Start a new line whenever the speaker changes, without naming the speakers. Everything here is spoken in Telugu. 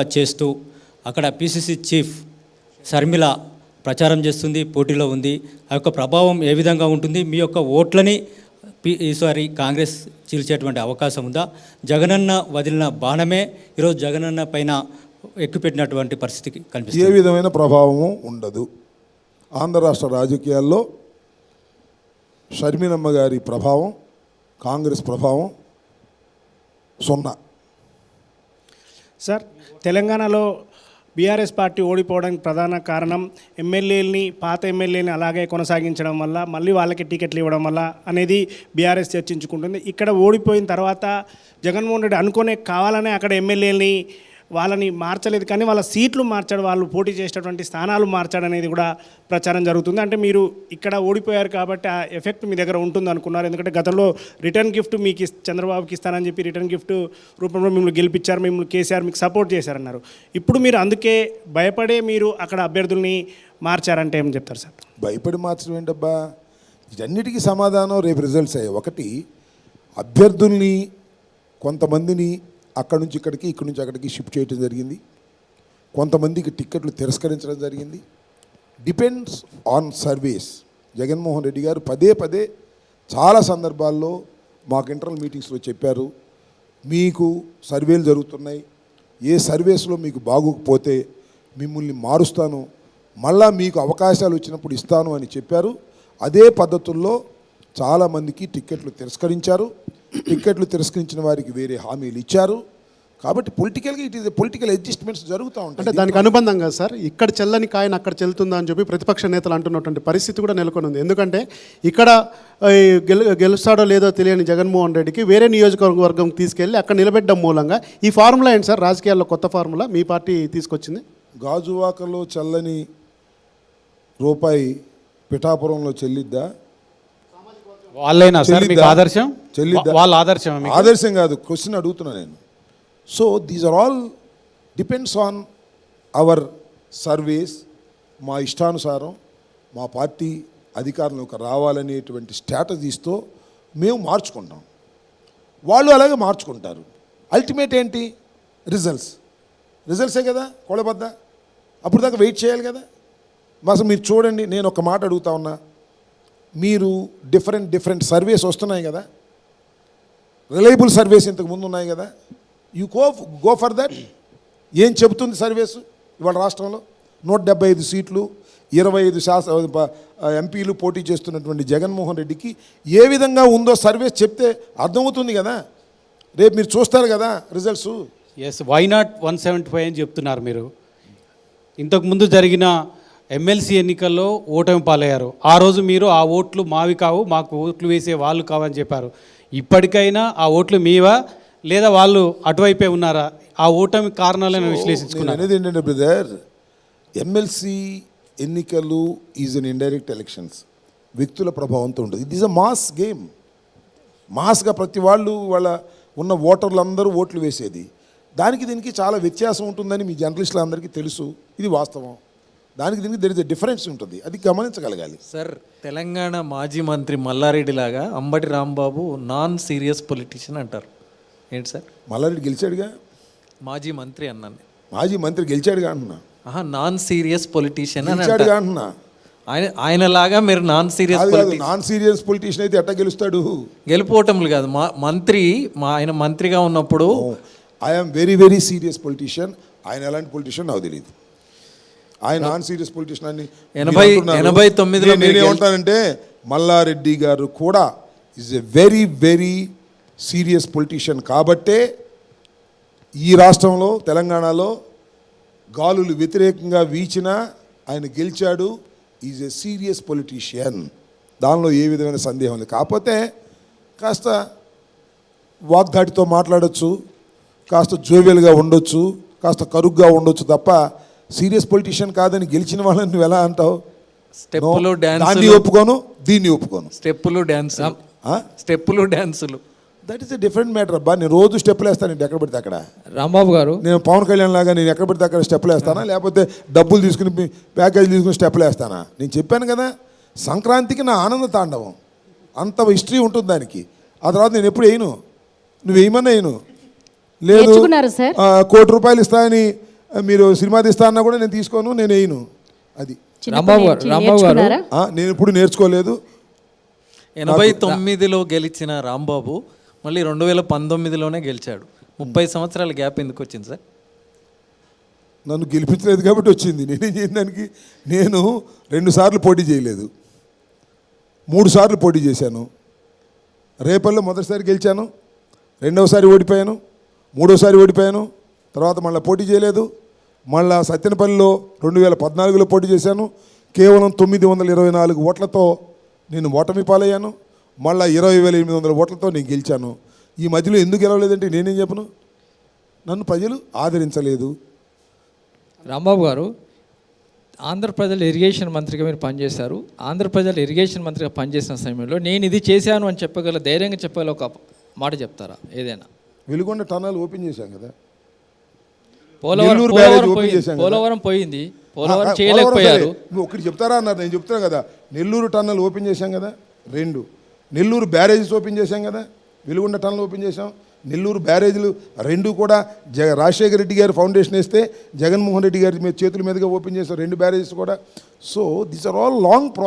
చేస్తూ అక్కడ పిసిసి చీఫ్ శర్మిల ప్రచారం చేస్తుంది పోటీలో ఉంది. ఆ యొక్క ప్రభావం ఏ విధంగా ఉంటుంది? మీ యొక్క ఓట్లని ఈసారి కాంగ్రెస్ చీల్చేటువంటి అవకాశం ఉందా? జగనన్న వదిలిన బాణమే ఈరోజు జగనన్న పైన ఎక్కుపెట్టినటువంటి పరిస్థితికి
ఏ విధమైన ప్రభావము ఉండదు. ఆంధ్ర రాష్ట్ర రాజకీయాల్లో షర్మినమ్మ గారి ప్రభావం కాంగ్రెస్ ప్రభావం సున్నా.
సార్ తెలంగాణలో బీఆర్ఎస్ పార్టీ ఓడిపోవడానికి ప్రధాన కారణం ఎమ్మెల్యేలని పాత ఎమ్మెల్యేని అలాగే కొనసాగించడం వల్ల మళ్ళీ వాళ్ళకి టికెట్లు ఇవ్వడం వల్ల అనేది బీఆర్ఎస్ చర్చించుకుంటుంది. ఇక్కడ ఓడిపోయిన తర్వాత జగన్మోహన్ రెడ్డి అనుకునే కావాలనే అక్కడ ఎమ్మెల్యేని వాళ్ళని మార్చలేదు కానీ వాళ్ళ సీట్లు మార్చాడు వాళ్ళు పోటీ చేసేటటువంటి స్థానాలు మార్చాడు అనేది కూడా ప్రచారం జరుగుతుంది. అంటే మీరు ఇక్కడ ఓడిపోయారు కాబట్టి ఆ ఎఫెక్ట్ మీ దగ్గర ఉంటుంది అనుకున్నారు. ఎందుకంటే గతంలో రిటర్న్ గిఫ్ట్ మీకు చంద్రబాబుకి ఇస్తానని చెప్పి రిటర్న్ గిఫ్ట్ రూపంలో మిమ్మల్ని గెలిపించారు మిమ్మల్ని కేసీఆర్ మీకు సపోర్ట్ చేశారన్నారు. ఇప్పుడు మీరు అందుకే భయపడే మీరు అక్కడ అభ్యర్థుల్ని మార్చారంటే ఏం చెప్తారు సార్?
భయపడి మార్చడం ఏంటబ్బా? ఇవన్నిటికీ సమాధానం రేపు రిజల్ట్స్ అయ్యాయి. ఒకటి అభ్యర్థుల్ని కొంతమందిని అక్కడి నుంచి ఇక్కడికి ఇక్కడి నుంచి అక్కడికి షిఫ్ట్ చేయడం జరిగింది. కొంతమందికి టిక్కెట్లు తిరస్కరించడం జరిగింది. Depends on service Jaganmohan Reddy garu పదే పదే చాలా సందర్భాల్లో మాకు ఇంటర్నల్ మీటింగ్స్లో చెప్పారు. మీకు సర్వేలు జరుగుతున్నాయి. ఏ సర్వేస్లో మీకు బాగోకపోతే మిమ్మల్ని మారుస్తాను. మళ్ళా మీకు అవకాశాలు వచ్చినప్పుడు ఇస్తాను అని చెప్పారు. అదే పద్ధతుల్లో చాలామందికి టిక్కెట్లు తిరస్కరించారు. టిక్కెట్లు తిరస్కరించిన వారికి వేరే హామీలు ఇచ్చారు. కాబట్టి పొలిటికల్గా ఇట్ ఈస్ పొలిటికల్ అడ్జస్ట్మెంట్స్ జరుగుతూ
అంటే
ఉంటాయి
దానికి అనుబంధంగా సార్ ఇక్కడ చెల్లని కాయన అక్కడ చెల్లుతుందా అని చెప్పి ప్రతిపక్ష నేతలు అంటున్నటువంటి పరిస్థితి కూడా నెలకొని ఉంది ఎందుకంటే ఇక్కడ గెలు గెలుస్తాడో లేదో తెలియని జగన్మోహన్ రెడ్డికి వేరే నియోజకవర్గం తీసుకెళ్ళి అక్కడ నిలబెట్టడం మూలంగా ఈ ఫార్ములా ఏంటి సార్? రాజకీయాల్లో కొత్త ఫార్ములా మీ పార్టీ తీసుకొచ్చింది?
గాజువాకలో చల్లని రూపాయి పిఠాపురంలో చెల్లిద్దా?
వాళ్ళైనా సార్ మీకు? ఆదర్శం?
చెల్లిద్దా?
వాళ్ళ ఆదర్శం
ఆదర్శం కాదు క్వశ్చన్ అడుగుతున్నా నేను. So these are all depends on our service మా ఇష్టానుసారం మా పార్టీ అధికారంలోకి రావాలనేటువంటి స్ట్రాటజీస్తో మేము మార్చుకుంటాం. వాళ్ళు అలాగే మార్చుకుంటారు. అల్టిమేట్ ఏంటి? రిజల్ట్స్ రిజల్ట్సే కదా? కొలబద్ద అప్పుడు దాకా వెయిట్ చేయాలి కదా? అసలు మీరు చూడండి నేను ఒక మాట అడుగుతా ఉన్నా. మీరు డిఫరెంట్ డిఫరెంట్ సర్వేస్ వస్తున్నాయి కదా? రిలయబుల్ సర్వీస్ ఇంతకు ముందు ఉన్నాయి కదా. You go go for that ఏం చెబుతుంది సర్వీసు? ఇవాళ రాష్ట్రంలో నూట డెబ్బై ఐదు సీట్లు ఇరవై ఐదు శాస ఎంపీలు పోటీ చేస్తున్నటువంటి జగన్మోహన్ రెడ్డికి ఏ విధంగా ఉందో సర్వీస్ చెప్తే అర్థమవుతుంది కదా. రేపు మీరు చూస్తారు కదా results.
Yes why not one seventy five అని చెప్తున్నారు మీరు. ఇంతకుముందు జరిగిన ఎమ్మెల్సీ ఎన్నికల్లో ఓటమి పాలయ్యారు. ఆ రోజు మీరు ఆ ఓట్లు మావి కావు మాకు ఓట్లు వేసే వాళ్ళు కావని చెప్పారు. ఇప్పటికైనా ఆ ఓట్లు మీవా? లేదా వాళ్ళు అటువైపే ఉన్నారా? ఆ ఓటమి కారణాలను
నేను
విశ్లేషించుకున్నారు.
అనేది ఏంటంటే బ్రదర్ ఎమ్మెల్సీ ఎన్నికలు ఈజ్ అన్ ఇండైరెక్ట్ ఎలక్షన్స్ వ్యక్తుల ప్రభావంతో ఉంటుంది. It is a mass game మాస్గా ప్రతి వాళ్ళు వాళ్ళ ఉన్న ఓటర్లు అందరూ ఓట్లు వేసేది. దానికి దీనికి చాలా వ్యత్యాసం ఉంటుందని మీ జర్నలిస్టులు అందరికీ తెలుసు. ఇది వాస్తవం. దానికి దీనికి దర్ ఇస్ ఎ డిఫరెన్స్ ఉంటుంది. అది గమనించగలగాలి.
సార్ తెలంగాణ మాజీ మంత్రి మల్లారెడ్డి లాగా Ambati Rambabu non serious politician అంటారు. ఏంటి సార్?
మల్లారెడ్డి గెలిచాడుగా?
మాజీ మంత్రి అన్నాను
మాజీ మంత్రి గెలిచాడుగా అంటున్నా.
ఆహా నాన్ సీరియస్ పొలిటీషియన్
గెలిచాడుగా అంటున్నా.
ఆయన ఆయనలాగా మీరు non serious
non serious politician అయితే ఎట్టా గెలుస్తాడు?
గెలుపోవటంలు కాదు. మా మంత్రి మా ఆయన మంత్రిగా ఉన్నప్పుడు
I'm very very serious politician ఆయన ఎలాంటి పొలిటీషియన్ నాకు తెలియదు ఆయన నాన్ సీరియస్ పొలిటీషియన్ అని
ఎనభై-. ఎనభై తొమ్మిదిలో
నేనేమంటానంటే మల్లారెడ్డి గారు కూడా is a very very serious politician కాబట్టే ఈ రాష్ట్రంలో తెలంగాణలో గాలులు వ్యతిరేకంగా వీచినా ఆయన గెలిచాడు. ఈజ్ ఎ సీరియస్ పొలిటీషియన్ దానిలో ఏ విధమైన సందేహం లేదు. కాకపోతే కాస్త వాగ్దాటితో మాట్లాడొచ్చు కాస్త జోవియల్గా ఉండొచ్చు కాస్త కరుగ్గా ఉండొచ్చు తప్ప సీరియస్ పొలిటీషియన్ కాదని గెలిచిన వాళ్ళని నువ్వు ఎలా అంటావు?
స్టెప్పులు
No, దాన్ని
డాన్సులు
ఒప్పుకోను దీన్ని ఒప్పుకోను.
స్టెప్పులు డ్యాన్సులు. స్టెప్పులు డ్యాన్సులు.
That is a different matter అబ్బా. నేను రోజు స్టెప్పులు వేస్తాను ఎక్కడ పడితే అక్కడ.
రాంబాబు గారు.
నేను పవన్ కళ్యాణ్ లాగా నేను ఎక్కడ పడితే అక్కడ స్టెప్లు వేస్తానా? లేకపోతే డబ్బులు తీసుకుని ప్యాకేజ్ తీసుకుని స్టెప్లు వేస్తానా? నేను చెప్పాను కదా సంక్రాంతికి నా ఆనంద తాండవం. అంత హిస్టరీ ఉంటుంది దానికి. ఆ తర్వాత నేను ఎప్పుడు వేయను? నువ్వు వేయమన్నా వేయను? లేదు.
నేర్చుకున్నారు సార్?
ఆ, కోటి రూపాయలు ఇస్తాయని మీరు సినిమా తీస్తా అన్నా కూడా నేను తీసుకోను నేను వేయను. అది.
రాంబాబు గారు,
నేర్చు-
రాంబాబు గారు.
నేర్చుకున్నారా?
ఆ, నేను ఇప్పుడు నేర్చుకోలేదు.
ఎనభై తొమ్మిదిలో గెలిచిన రాంబాబు మళ్ళీ రెండు వేల పంతొమ్మిదిలోనే గెలిచాడు. ముప్పై సంవత్సరాల గ్యాప్ ఎందుకు వచ్చింది సార్?
నన్ను గెలిపించలేదు కాబట్టి వచ్చింది. నేనేం చేయను దానికి? నేను రెండు సార్లు పోటీ చేయలేదు. మూడు సార్లు పోటీ చేశాను. రేపల్లో మొదటిసారి గెలిచాను. రెండవసారి ఓడిపోయాను. మూడోసారి ఓడిపోయాను. తర్వాత మళ్ళీ పోటీ చేయలేదు. మళ్ళా సత్యనపల్లిలో రెండు వేల పద్నాలుగులో పోటీ చేశాను. కేవలం తొమ్మిది వందల ఇరవై నాలుగు ఓట్లతో నేను ఓటమి పాలయ్యాను. మళ్ళా ఇరవై వేల ఎనిమిది వందల ఓట్లతో నేను గెలిచాను. ఈ మధ్యలో ఎందుకు గెలవలేదంటే నేనేం చెప్పను? నన్ను ప్రజలు ఆదరించలేదు.
రాంబాబు గారు ఆంధ్ర ప్రజల ఇరిగేషన్ మంత్రిగా మీరు పనిచేశారు. ఆంధ్ర ప్రజల ఇరిగేషన్ మంత్రిగా పనిచేసిన సమయంలో నేను ఇది చేశాను అని చెప్పగల ధైర్యంగా చెప్పగల ఒక మాట చెప్తారా? ఏదైనా?
వెలుగొండ టన్నల్ ఓపెన్ చేశాం కదా.
పోలవరం
నెల్లూరు బ్యారేజ్ ఓపెన్
పోయింది.
చేశాం.
పోలవరం పోయింది. పోలవరం చేయలేకపోయారు.
నువ్వు ఒకటి చెప్తారా అన్నారు నేను చెప్తున్నా కదా. నెల్లూరు టన్నల్ ఓపెన్ చేశాం కదా? రెండు. నెల్లూరు బ్యారేజెస్ ఓపెన్ చేశాం కదా? వెలుగొండ టన్నల్ ఓపెన్ చేశాం. నెల్లూరు బ్యారేజీలు రెండు కూడా జగ రాజశేఖర రెడ్డి గారి ఫౌండేషన్ వేస్తే జగన్మోహన్ రెడ్డి గారి చేతుల మీదుగా ఓపెన్ చేశాం. రెండు బ్యారేజెస్ కూడా. So this are all long process